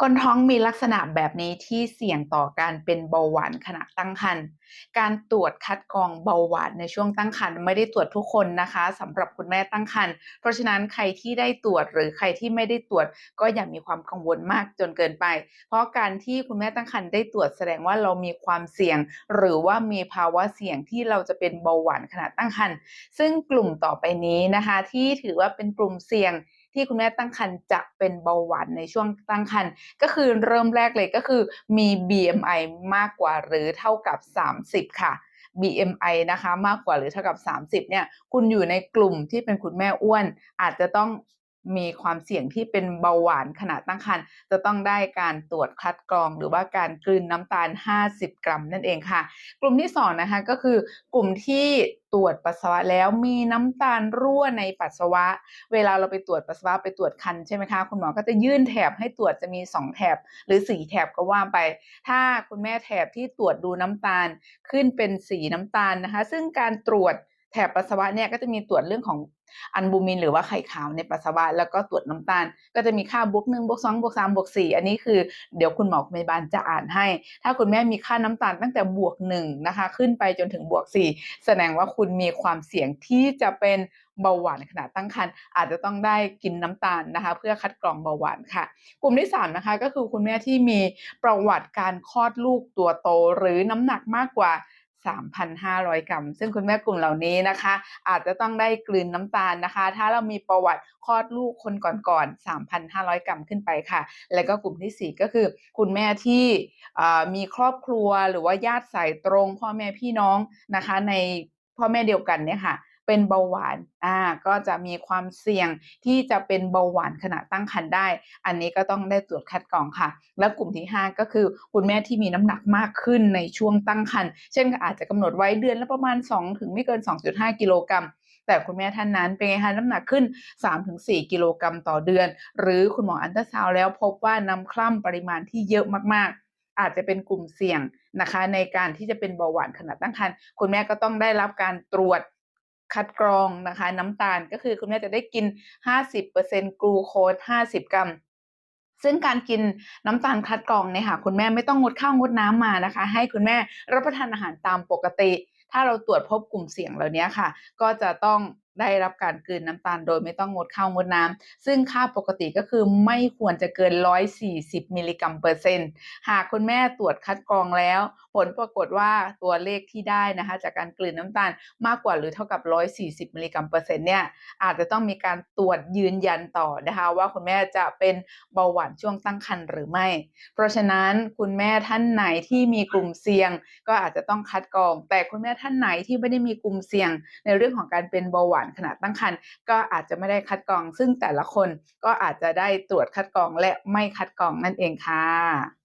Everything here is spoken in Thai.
คนท้องมีลักษณะแบบนี้ที่เสี่ยงต่อการเป็นเบาหวานขณะตั้งครรภ์ การตรวจคัดกรองเบาหวานในช่วงตั้งครรภ์ไม่ได้ตรวจทุกคนนะคะสำหรับคุณแม่ตั้งครรภ์ เพราะฉะนั้นใครที่ได้ตรวจหรือใครที่ไม่ได้ตรวจก็อย่ามีความกังวลมากจนเกินไป เพราะการที่คุณแม่ตั้งครรภ์ได้ตรวจแสดงว่าเรามีความเสี่ยง หรือว่ามีภาวะเสี่ยงที่เราจะเป็นเบาหวานขณะตั้งครรภ์ ซึ่งกลุ่มต่อไปนี้นะคะ ที่ถือว่าเป็นกลุ่มเสี่ยง ที่คุณแม่ตั้งครรภ์จะเป็นเบาหวานในช่วงตั้งครรภ์ก็คือเริ่มแรกเลยก็คือมี BMI มากกว่าหรือเท่ากับ 30 ค่ะ BMI นะคะมากกว่าหรือเท่ากับ 30เนี่ยคุณอยู่ในกลุ่มที่เป็นคุณแม่อ้วน อาจจะต้อง มีความเสี่ยงที่เป็นเบาหวานขณะตั้งครรภ์จะต้องได้การตรวจคัดกรอง หรือว่าการกลืนน้ำตาล 50 กรัมนั่นเองค่ะ กลุ่มที่2นะคะก็คือกลุ่มที่ตรวจปัสสาวะแล้วมีน้ำตาลรั่วในปัสสาวะ เวลาเราไปตรวจปัสสาวะไปตรวจคันใช่ไหมคะคุณหมอก็จะยื่นแถบให้ตรวจจะมี 2 แถบ หรือ 4 แถบก็ว่าไป ถ้าคุณแม่แถบที่ตรวจดูน้ำตาลขึ้นเป็นสีน้ำตาลนะคะ ซึ่งการตรวจแถบปัสสาวะเนี่ยก็จะมีตรวจเรื่องของอันบูมินหรือว่าไข่ขาวในปัสสาวะแล้วก็ตรวจน้ำตาล ก็จะมีค่าบวกหนึ่งบวกสองบวกสามบวกสี่อันนี้คือเดี๋ยวคุณหมอพยาบาลจะอ่านให้ ถ้าคุณแม่มีค่าน้ำตาลตั้งแต่บวกหนึ่งนะคะ ขึ้นไปจนถึงบวกสี่แสดงว่าคุณมีความเสี่ยงที่จะเป็นเบาหวานขณะตั้งครรภ์อาจจะต้องได้กินน้ำตาลนะคะ เพื่อคัดกรองเบาหวานค่ะ กลุ่มที่3นะคะก็คือคุณแม่ที่มีประวัติการคลอดลูกตัวโตหรือน้ำหนักมากกว่า 3,500 กรัม ซึ่งคุณแม่กลุ่มเหล่านี้นะคะ อาจจะต้องได้กลืนน้ำตาลนะคะ ถ้าเรามีประวัติคลอดลูกคนก่อนๆ 3,500 กรัมขึ้นไปค่ะ แล้วก็กลุ่มที่ 4 ก็คือ คุณแม่ที่มีครอบครัวหรือว่าญาติสายตรง พ่อแม่พี่น้องนะคะ ในพ่อแม่เดียวกันเนี่ยค่ะ เป็นเบาหวานอ่าก็จะมีความเสี่ยงที่จะเป็นเบาหวานขณะตั้งครรภ์ได้ อันนี้ก็ต้องได้ตรวจคัดกรองค่ะ แล้วกลุ่มที่ 5 ก็คือคุณแม่ที่มีน้ำหนักมากขึ้นในช่วงตั้งครรภ์เช่นอาจจะกำหนดไว้เดือนละประมาณ 2 ถึงไม่เกิน 2.5 กิโลกรัมแต่คุณแม่ท่านนั้นเป็นไงคะน้ำหนักขึ้น 3-4 กิโลกรัมต่อเดือน หรือคุณหมออันตราซาวแล้วพบว่าน้ำคร่ำปริมาณที่เยอะมากๆ อาจจะเป็นกลุ่มเสี่ยงนะคะ ในการที่จะเป็นเบาหวานขณะตั้งครรภ์คุณแม่ก็ต้องได้รับการตรวจ คัดกรองนะคะ น้ำตาลก็คือคุณแม่จะได้กิน 50%กลูโคส50 กรัมซึ่งการกินน้ำตาลคัดกรองเนี่ยค่ะคุณแม่ไม่ต้องงดข้าวงดน้ำมานะคะ ให้คุณแม่รับประทานอาหารตามปกติ ถ้าเราตรวจพบกลุ่มเสี่ยงเหล่านี้ค่ะ ก็จะต้อง ได้รับการกลืนน้ำตาลโดยไม่ต้องงดข้าวงดน้ำซึ่งค่าปกติก็คือไม่ควรจะเกิน 140 มิลลิกรัมเปอร์เซ็นต์หากคุณแม่ตรวจคัดกรองแล้ว ผลปรากฏว่าตัวเลขที่ได้นะคะ จากการกลืนน้ำตาลมากกว่าหรือเท่ากับ 140 มิลลิกรัมเปอร์เซ็นต์เนี่ยอาจจะต้องมีการตรวจยืนยันต่อนะคะ ว่าคุณแม่จะเป็นเบาหวานช่วงตั้งครรภ์หรือไม่ เพราะฉะนั้นคุณแม่ท่านไหนที่มีกลุ่มเสี่ยง ก็อาจจะต้องคัดกรอง แต่คุณแม่ท่านไหนที่ไม่ได้มีกลุ่มเสี่ยงในเรื่องของการเป็นเบาหวานานขณะตั้งครรภ์ก็อาจจะไม่ได้คัดกรอง ซึ่งแต่ละคนก็อาจจะได้ตรวจคัดกรองและไม่คัดกรองนั่นเองค่ะ